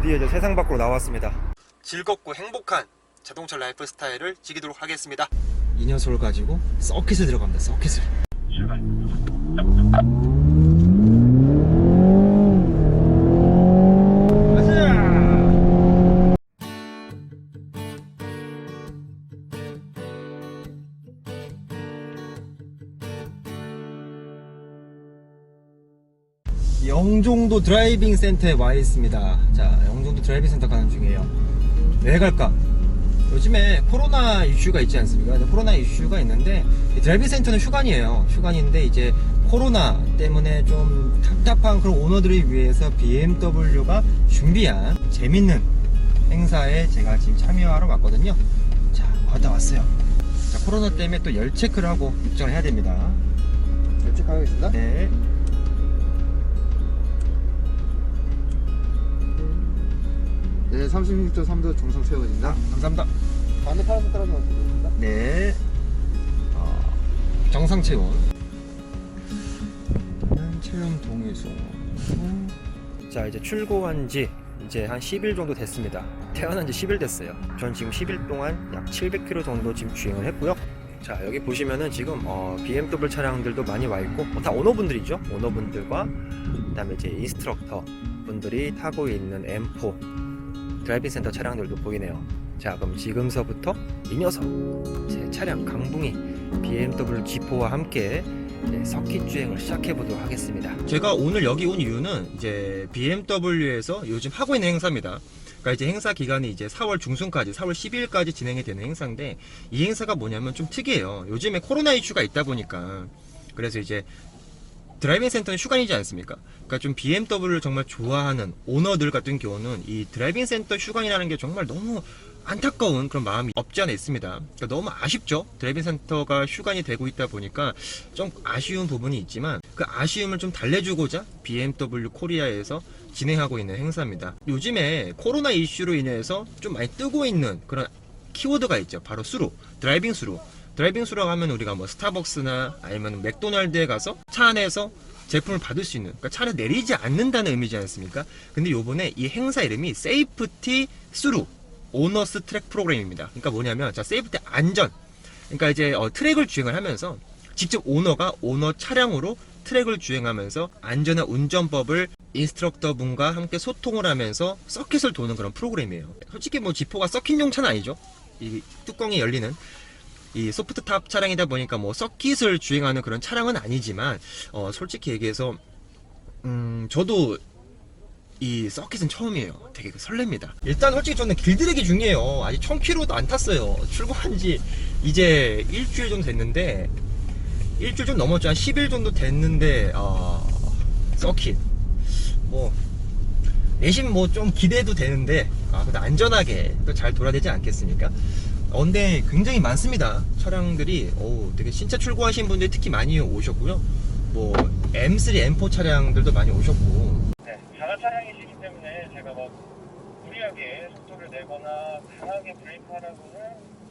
드디어 이제 세상 밖으로 나왔습니다. 즐겁고 행복한 자동차 라이프 스타일을 지키도록 하겠습니다. 이 녀석을 가지고 서킷을 들어갑니다. 서킷을. 영종도 드라이빙 센터에 와 있습니다. 자, 영종도 드라이빙 센터 가는 중이에요. 왜 갈까? 요즘에 코로나 이슈가 있지 않습니까? 코로나 이슈가 있는데 이 드라이빙 센터는 휴관이에요. 휴관인데 이제 코로나 때문에 좀 답답한 그런 오너들을 위해서 BMW가 준비한 재밌는 행사에 제가 지금 참여하러 왔거든요. 자, 왔다 왔어요. 자, 코로나 때문에 또 열 체크를 하고 입장을 해야 됩니다. 네, 체크하겠습니다. 네. 네, 36도 3도 정상 채워진다. 감사합니다. 반대 파란색 따라서 말씀드립니다. 네. 어, 정상 체온. 체험 동의소. 자, 이제 출고한 지 이제 한 10일 정도 됐습니다. 태어난 지 10일 됐어요. 전 지금 10일 동안 약 700km 정도 지금 주행을 했고요. 자, 여기 보시면은 지금 어, BMW 차량들도 많이 와 있고 어, 다 오너분들이죠. 오너분들과 그다음에 이제 인스트럭터 분들이 타고 있는 M4 드라이빙 센터 차량들도 보이네요. 자, 그럼 지금서부터 이 녀석 제 차량 강붕이 BMW G4와 함께 서킷 주행을 시작해 보도록 하겠습니다. 제가 오늘 여기 온 이유는 이제 BMW에서 요즘 하고 있는 행사입니다. 그러니까 이제 행사 기간이 이제 4월 중순까지, 4월 10일까지 진행이 되는 행사인데 이 행사가 뭐냐면 좀 특이해요. 요즘에 코로나 이슈가 있다 보니까 그래서 이제 드라이빙 센터는 휴관이지 않습니까? 그러니까 좀 BMW를 정말 좋아하는 오너들 같은 경우는 이 드라이빙 센터 휴관이라는 게 정말 너무 안타까운 그런 마음이 없지 않아 있습니다. 그러니까 너무 아쉽죠. 드라이빙 센터가 휴관이 되고 있다 보니까 좀 아쉬운 부분이 있지만 그 아쉬움을 좀 달래주고자 BMW 코리아에서 진행하고 있는 행사입니다. 요즘에 코로나 이슈로 인해서 좀 많이 뜨고 있는 그런 키워드가 있죠. 바로 수로, 드라이빙 수로. 드라이빙 수라고 하면 우리가 뭐 스타벅스나 아니면 맥도날드에 가서 차 안에서 제품을 받을 수 있는 그러니까 차를 내리지 않는다는 의미지 않습니까? 근데 요번에 이 행사 이름이 세이프티 수루 오너스 트랙 프로그램입니다. 그러니까 뭐냐면 자 세이프티 안전 그러니까 이제 어, 트랙을 주행을 하면서 직접 오너가 오너 차량으로 트랙을 주행하면서 안전한 운전법을 인스트럭터 분과 함께 소통을 하면서 서킷을 도는 그런 프로그램이에요. 솔직히 뭐 지포가 서킷용 차는 아니죠. 이 뚜껑이 열리는 이 소프트탑 차량이다 보니까 뭐 서킷을 주행하는 그런 차량은 아니지만 어, 솔직히 얘기해서 음 저도 이 서킷은 처음이에요. 되게 그 설렙니다. 일단 솔직히 저는 길들이기 중이에요. 아직 1000km도 안 탔어요. 출고한 지 이제 일주일 정도 됐는데 일주일 좀 넘었죠. 한 10일 정도 됐는데 어, 서킷 뭐 내심 뭐 좀 기대도 되는데 아, 근데 안전하게 또 잘 돌아야 되지 않겠습니까? 어, 근데 굉장히 많습니다. 차량들이 오, 되게 신차 출고하신 분들이 특히 많이 오셨고요. 뭐 M3, M4 차량들도 많이 오셨고 네, 자가 차량이시기 때문에 제가 막 무리하게 속도를 내거나 강하게 브레이크하라고는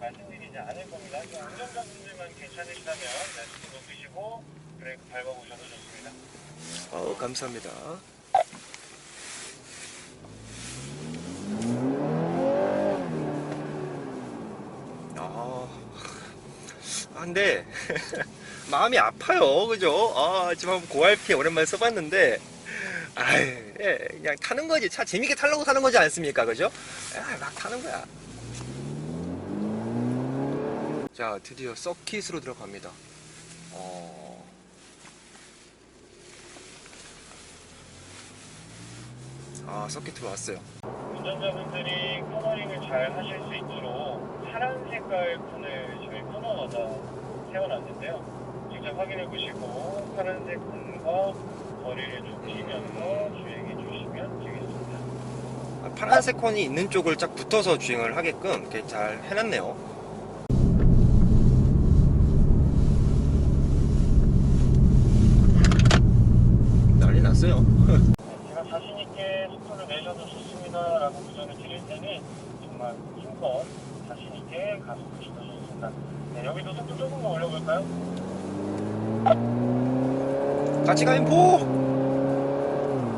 말씀드리지 않을 겁니다. 좀 운전자분들만 괜찮으시다면 네, 속도 높이시고 브레이크 밟아보셔도 좋습니다. 어, 감사합니다. 아, 아, 근데 마음이 아파요, 그죠? 아, 지금 고RP 오랜만에 써봤는데, 아, 예, 그냥 타는 거지. 차 재밌게 타려고 타는 거지 않습니까, 그죠? 아, 막 타는 거야. 자, 드디어 서킷으로 들어갑니다. 어. 아, 서킷으로 왔어요. 운전자분들이 코너링을 잘 하실 수 있도록 파란 색깔 저희 코너마다 세워놨는데요. 직접 확인해 보시고 파란색 콘과 거리를 좁히면서 주행해 주시면 되겠습니다. 아, 파란색 콘이 있는 쪽을 쫙 붙어서 주행을 하게끔 이렇게 잘 해놨네요. 난리 났어요. 제가 자신 있게 속도를 내셔도 좋습니다라고 부정을 드릴 때는 정말 힘껏 자신 있게 가속하셔도 네, 여기도 속도 조금만 올려볼까요? 같이 가면 포!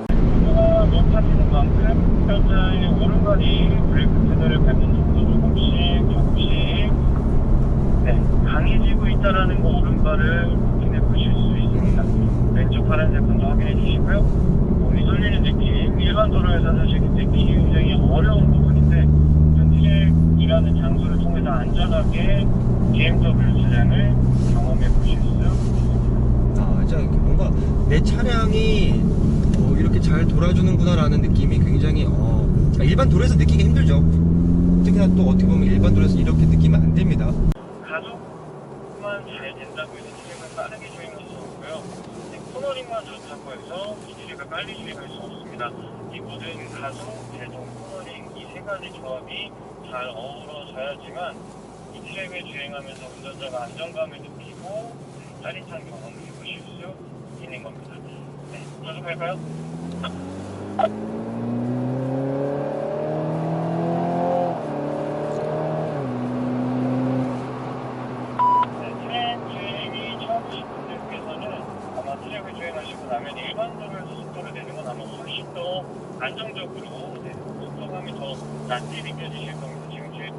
속도가 높아지는 만큼 현재 오른발이 브레이크 페달을 밟는 속도 조금씩 조금씩 네, 강해지고 있다라는 거 오른발을 확인해 보실 수 있습니다. 왼쪽 파란색 먼저 확인해 주시고요. 몸이 쏠리는 느낌, 일반 도로에서 사실 굉장히 어려운 부분인데 트랙이라는 장소를 통해서 안전하게 BMW 차량을 경험해 보실 수 있습니다. 아, 진짜 뭔가 내 차량이 어, 이렇게 잘 돌아주는구나라는 느낌이 굉장히 어, 일반 도로에서 느끼기 힘들죠. 특히나 또 어떻게 보면 일반 도로에서 이렇게 느끼면 안 됩니다. 가속만 잘 된다고 해서 트랙을 빠르게 주행할 수 없고요. 네, 코너링만 좋다고 해서 이 트랙을 빨리 주행할 수 없습니다. 이 모든 가속, 제동, 코너링 이 세 가지 조합이 잘 어우러져야지만 이 트랙을 주행하면서 운전자가 안정감을 느끼고 짜릿한 경험을 해보실 수 있는 겁니다. 네, 계속할까요? 네, 주행하시고 나면 일반 도로에서 속도를 내는 건 아마 훨씬 더 안정적으로 네, 속도감이 더 낮게 느껴지실 겁니다. 지금 주행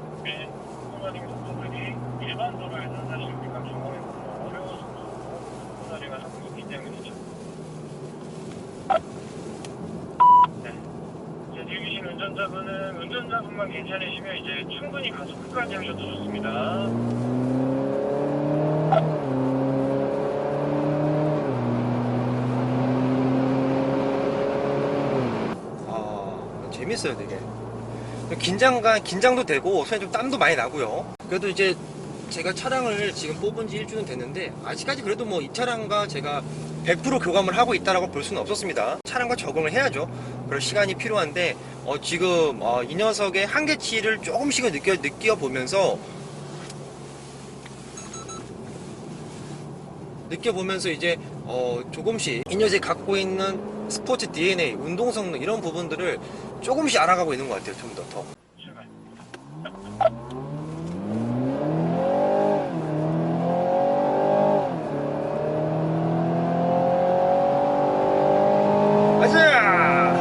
코너링 속도들이 일반 도로에서 사실 우리가 경험해보기 어려운 속도로 코너링을 하고 있기 때문이죠. 네. 이제 뒤에 계신 운전자분은 운전자분만 괜찮으시면 이제 충분히 가속 끝까지 하셔도 좋습니다. 아, 재밌어요, 되게. 긴장감, 긴장도 되고, 손에 좀 땀도 많이 나고요. 그래도 이제 제가 차량을 지금 뽑은 지 일주는 됐는데, 아직까지 그래도 뭐 이 차량과 제가 100% 교감을 하고 있다라고 볼 수는 없었습니다. 차량과 적응을 해야죠. 그럴 시간이 필요한데, 어, 지금, 어, 이 녀석의 한계치를 조금씩은 느껴, 느껴보면서, 느껴보면서 이제 어, 조금씩 이 녀석이 갖고 있는 스포츠 DNA, 운동 성능 이런 부분들을 조금씩 알아가고 있는 것 같아요. 좀 더 더. 출발. 가자!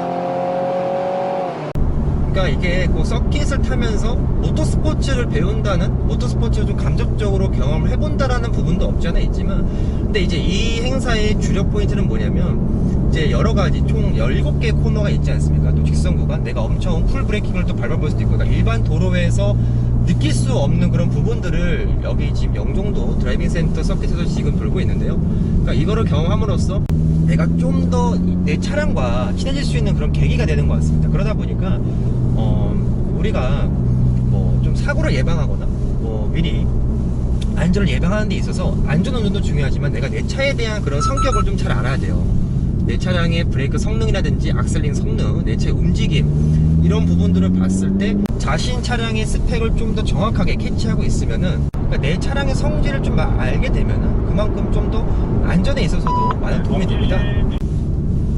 그러니까 이게 그 서킷을 타면서 모터 스포츠를 배운다는 모터 스포츠를 좀 감정적으로 경험을 해본다라는 부분도 없지 않아 있지만 근데 이제 이 행사의 주력 포인트는 뭐냐면 이제 여러 가지 총 17개 코너가 있지 않습니까? 또 직선 구간 내가 엄청 풀 브레이킹을 또 밟아볼 수도 있고 그러니까 일반 도로에서 느낄 수 없는 그런 부분들을 여기 지금 영종도 드라이빙 센터 서킷에서 지금 돌고 있는데요. 그러니까 이거를 경험함으로써 내가 좀 더 내 차량과 친해질 수 있는 그런 계기가 되는 것 같습니다. 그러다 보니까 어, 우리가 사고를 예방하거나 뭐 미리 안전을 예방하는 데 있어서 안전운전도 중요하지만 내가 내 차에 대한 그런 성격을 좀 잘 알아야 돼요. 내 차량의 브레이크 성능이라든지 악셀링 성능, 내 차의 움직임 이런 부분들을 봤을 때 자신 차량의 스펙을 좀 더 정확하게 캐치하고 있으면은 그러니까 내 차량의 성질을 좀 마- 알게 되면은 그만큼 좀 더 안전에 있어서도 많은 도움이 됩니다.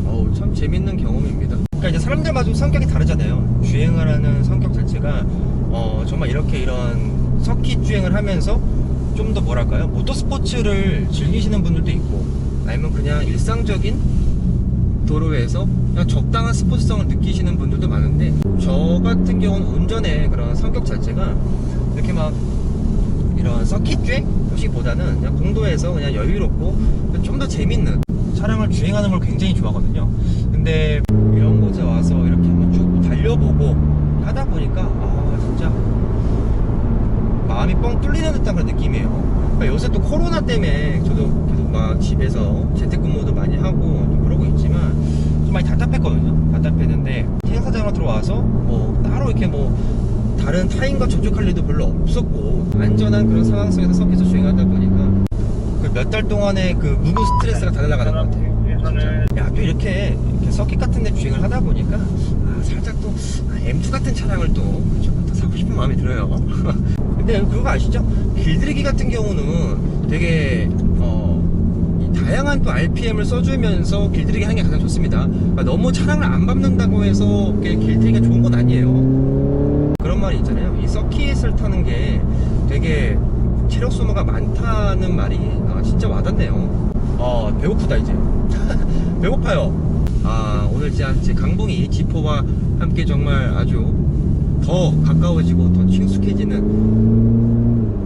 어우 참 재밌는 경험입니다. 그러니까 이제 사람들마다 좀 성격이 다르잖아요. 주행을 하는 성격 자체가 어 정말 이렇게 이런 서킷 주행을 하면서 좀 더 뭐랄까요 모터스포츠를 즐기시는 분들도 있고 아니면 그냥 일상적인 도로에서 그냥 적당한 스포츠성을 느끼시는 분들도 많은데 저 같은 경우는 운전의 그런 성격 자체가 이렇게 막 이런 서킷 주행 보다는 그냥 공도에서 그냥 여유롭고 좀 더 재밌는 차량을 주행하는 걸 굉장히 좋아하거든요. 근데 이런 곳에 와서 이렇게 한번 쭉 달려보고 하다 보니까 아 진짜 마음이 뻥 뚫리는 듯한 그런 느낌이에요. 그러니까 요새 또 코로나 때문에 저도 계속 막 집에서 재택근무도 많이 하고 좀 그러고 있지만 좀 많이 답답했거든요. 답답했는데 행사장으로 들어와서 뭐 따로 이렇게 뭐 다른 타인과 접촉할 일도 별로 없었고 안전한 그런 상황 속에서 서킷을 주행하다 보니까 그 몇 달 동안의 그 무브 스트레스가 다 날아가는 것 같아요. 에서는 야, 또 이렇게, 이렇게 서킷 같은 데 주행을 하다 보니까, 아, 살짝 또, 아, M2 같은 차량을 또, 그쵸, 또 사고 싶은 마음이 들어요. 근데 그거 아시죠? 길들이기 같은 경우는 되게, 어, 이 다양한 또 RPM을 써주면서 길들이기 하는 게 가장 좋습니다. 그러니까 너무 차량을 안 밟는다고 해서 길들이기가 좋은 건 아니에요. 그런 말이 있잖아요. 이 서킷을 타는 게 되게 체력 소모가 많다는 말이 아, 진짜 와닿네요. 어, 배고프다, 이제. 배고파요. 아 오늘 제 강봉이 지포와 함께 정말 아주 더 가까워지고 더 친숙해지는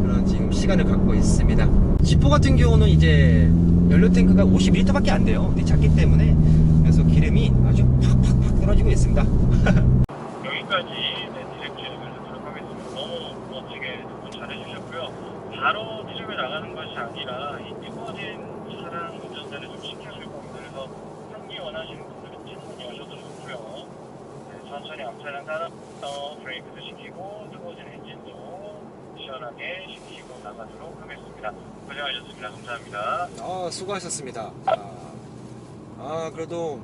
그런 지금 시간을 갖고 있습니다. 지포 같은 경우는 이제 연료 탱크가 52리터밖에 안 돼요. 근데 작기 때문에 그래서 기름이 아주 팍팍팍 떨어지고 있습니다. 여기까지 네, 디렉 진행을 하도록 하겠습니다. 너무 멋지게 두 분 잘해주셨고요. 바로 트립에 나가는 것이 아니라 이 뜨거워진 차량 운전자를 좀 시켜줄 겁니다. 그래서 환기 원하시는 분들은 창문이 열려도 좋고요. 네, 천천히 앞차량 따라서 브레이크도 시키고 뜨거워진 엔진도 시원하게 시키고 나가도록 하겠습니다. 고생하셨습니다. 감사합니다. 아 수고하셨습니다. 아, 아, 그래도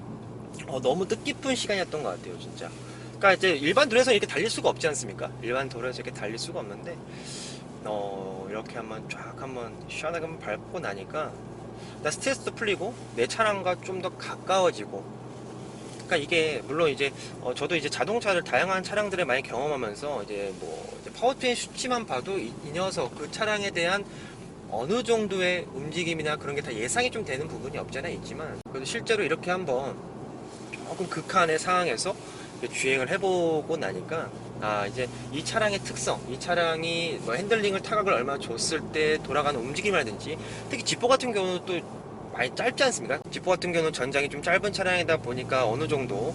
어, 너무 뜻깊은 시간이었던 것 같아요, 진짜. 그러니까 이제 일반 도로에서 이렇게 달릴 수가 없지 않습니까? 일반 도로에서 이렇게 달릴 수가 없는데 어, 이렇게 한번 쫙 한번 시원하게 한번 밟고 나니까 나 스트레스도 풀리고 내 차량과 좀 더 가까워지고 그러니까 이게 물론 이제 어, 저도 이제 자동차를 다양한 차량들을 많이 경험하면서 이제 뭐 이제 파워트레인 수치만 봐도 이, 이 녀석 그 차량에 대한 어느 정도의 움직임이나 그런 게 다 예상이 좀 되는 부분이 없잖아 있지만. 그래도 실제로 이렇게 한번 조금 극한의 상황에서 주행을 해보고 나니까 아 이제 이 차량의 특성, 이 차량이 뭐 핸들링을 타각을 얼마나 줬을 때 돌아가는 움직임이라든지 특히 지포 같은 경우는 또 많이 짧지 않습니까? 지포 같은 경우는 전장이 좀 짧은 차량이다 보니까 어느 정도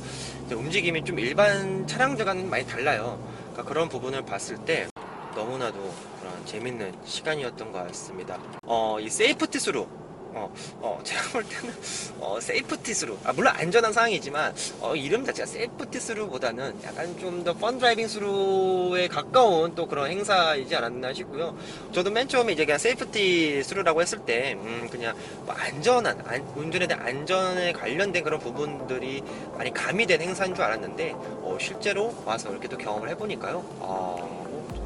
움직임이 좀 일반 차량들과는 많이 달라요. 그러니까 그런 부분을 봤을 때 너무나도 그런 재밌는 시간이었던 것 같습니다. 어, 이 세이프티 수로 어, 어, 제가 볼 때는, 어, 세이프티 스루. 아, 물론 안전한 상황이지만, 어, 이름 자체가 세이프티 스루보다는 약간 좀 더 펀 드라이빙 스루에 가까운 또 그런 행사이지 않았나 싶고요. 저도 맨 처음에 이제 그냥 세이프티 스루라고 했을 때, 음, 그냥 뭐 안전한, 안- 운전에 대한 안전에 관련된 그런 부분들이 많이 가미된 행사인 줄 알았는데, 어, 실제로 와서 이렇게 또 경험을 해보니까요. 아,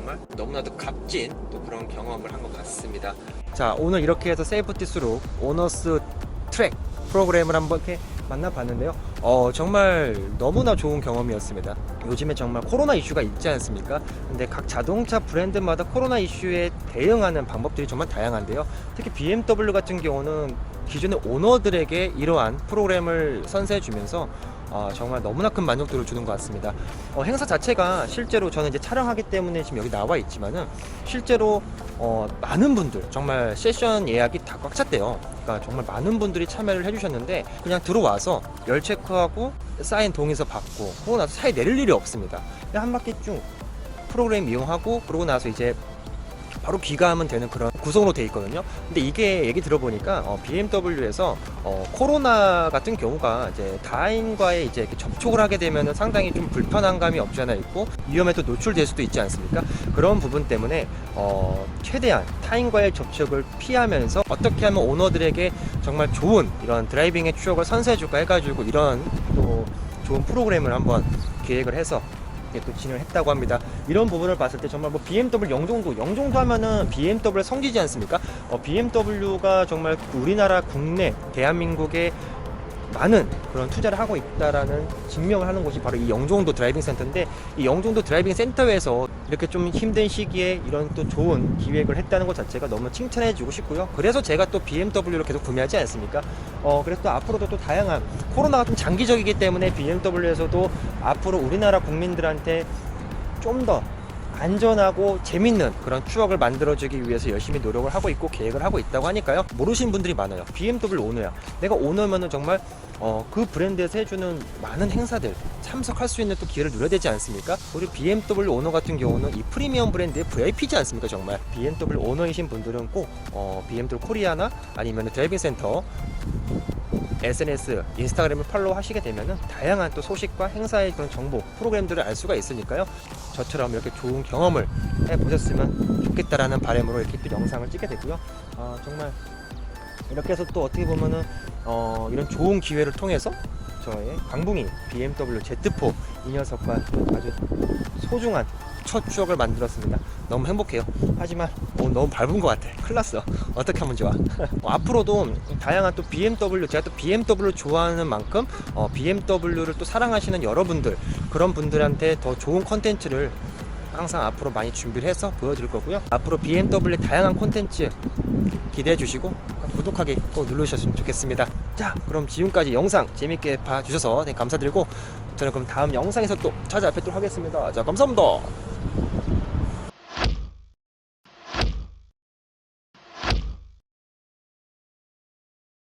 정말 너무나도 값진 또 그런 경험을 한 것 같습니다. 자 오늘 이렇게 해서 세이프티 수로 오너스 트랙 프로그램을 한번 이렇게 만나봤는데요. 어 정말 너무나 좋은 경험이었습니다. 요즘에 정말 코로나 이슈가 있지 않습니까? 근데 각 자동차 브랜드마다 코로나 이슈에 대응하는 방법들이 정말 다양한데요. 특히 BMW 같은 경우는 기존의 오너들에게 이러한 프로그램을 선사해주면서 아, 정말 너무나 큰 만족도를 주는 것 같습니다. 어, 행사 자체가 실제로 저는 이제 촬영하기 때문에 지금 여기 나와 있지만은 실제로 어, 많은 분들 정말 세션 예약이 다 꽉 찼대요. 그러니까 정말 많은 분들이 참여를 해주셨는데 그냥 들어와서 열 체크하고 사인 동의서 받고 그러고 나서 차에 내릴 일이 없습니다. 한 바퀴 쭉 프로그램 이용하고 그러고 나서 이제 바로 귀가하면 되는 그런 구성으로 돼 있거든요. 근데 이게 얘기 들어보니까 어, BMW에서 어, 코로나 같은 경우가 이제 타인과의 이제 접촉을 하게 되면 상당히 좀 불편한 감이 없지 않아 있고 위험에 또 노출될 수도 있지 않습니까? 그런 부분 때문에 어, 최대한 타인과의 접촉을 피하면서 어떻게 하면 오너들에게 정말 좋은 이런 드라이빙의 추억을 선사해줄까 해가지고 이런 또 좋은 프로그램을 한번 기획을 해서 이렇게 또 진행을 했다고 합니다. 이런 부분을 봤을 때 정말 뭐 BMW 영종도 영종도 하면은 BMW의 성지지 않습니까? 어, BMW가 정말 우리나라 국내 대한민국의 많은 그런 투자를 하고 있다라는 증명을 하는 곳이 바로 이 영종도 드라이빙 센터인데 이 영종도 드라이빙 센터에서 이렇게 좀 힘든 시기에 이런 또 좋은 기획을 했다는 것 자체가 너무 칭찬해 주고 싶고요. 그래서 제가 또 BMW를 계속 구매하지 않습니까? 어, 그래서 또 앞으로도 또 다양한 코로나가 좀 장기적이기 때문에 BMW에서도 앞으로 우리나라 국민들한테 좀더 안전하고 재밌는 그런 추억을 만들어주기 위해서 열심히 노력을 하고 있고 계획을 하고 있다고 하니까요. 모르시는 분들이 많아요. BMW 오너야. 내가 오너면은 정말 어, 그 브랜드에서 해주는 많은 행사들 참석할 수 있는 또 기회를 누려야 되지 않습니까? 우리 BMW 오너 같은 경우는 이 프리미엄 브랜드의 VIP지 않습니까? 정말 BMW 오너이신 분들은 꼭 어, BMW 코리아나 아니면 드라이빙 센터 SNS, 인스타그램을 팔로우 하시게 되면은 다양한 또 소식과 행사의 그런 정보, 프로그램들을 알 수가 있으니까요. 저처럼 이렇게 좋은 경험을 해 보셨으면 좋겠다라는 바람으로 이렇게 또 영상을 찍게 되고요. 아, 정말 이렇게 해서 또 어떻게 보면은 어, 이런 좋은 기회를 통해서 저의 강붕이 BMW Z4 이 녀석과 또 아주 소중한 첫 추억을 만들었습니다. 너무 행복해요. 하지만 오늘 너무 밟은 것 같아. 큰일 났어. 어떻게 하면 좋아? 어, 앞으로도 다양한 또 BMW, 제가 또 BMW를 좋아하는 만큼 어, BMW를 또 사랑하시는 여러분들, 그런 분들한테 더 좋은 컨텐츠를 항상 앞으로 많이 준비를 해서 보여드릴 거고요. 앞으로 BMW의 다양한 콘텐츠 기대해 주시고 구독하기 꼭 눌러주셨으면 좋겠습니다. 자, 그럼 지금까지 영상 재밌게 봐주셔서 네, 감사드리고 저는 그럼 다음 영상에서 또 찾아뵙도록 하겠습니다. 자, 감사합니다.